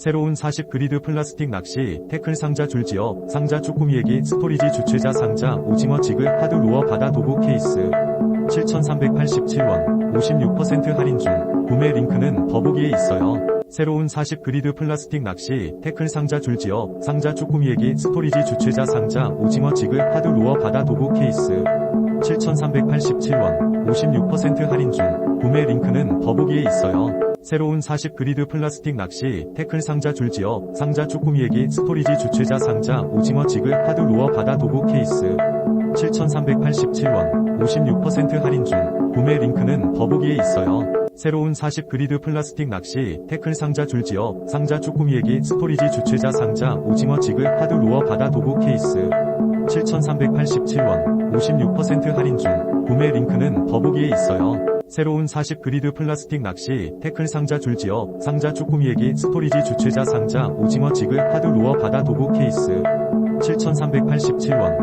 새로운 40 그리드 플라스틱 낚시, 태클 상자 줄지어, 상자 쭈꾸미 얘기, 스토리지 주최자 상자, 오징어 지글, 하드 루어 바다 도구 케이스. 7,387원, 56% 할인 중, 구매 링크는 더보기에 있어요. 새로운 40 그리드 플라스틱 낚시, 태클 상자 줄지어, 상자 쭈꾸미 얘기, 스토리지 주최자 상자, 오징어 지글, 하드 루어 바다 도구 케이스. 7,387원, 56% 할인 중, 구매 링크는 더보기에 있어요. 새로운 40 그리드 플라스틱 낚시, 태클 상자 줄지어, 상자 쭈꾸미 얘기, 스토리지 주최자 상자, 오징어 지글, 하드 루어 바다 도구 케이스. 7,387원, 56% 할인 중, 구매 링크는 더보기에 있어요. 새로운 40 그리드 플라스틱 낚시, 태클 상자 줄지어, 상자 쭈꾸미 얘기, 스토리지 주최자 상자, 오징어 지글, 하드 루어 바다 도구 케이스. 7,387원, 56% 할인 중, 구매 링크는 더보기에 있어요. 새로운 40 그리드 플라스틱 낚시, 태클 상자 줄지어, 상자 쭈꾸미 얘기, 스토리지 주최자 상자, 오징어 지글, 하드 루어 바다 도구 케이스. 7,387원,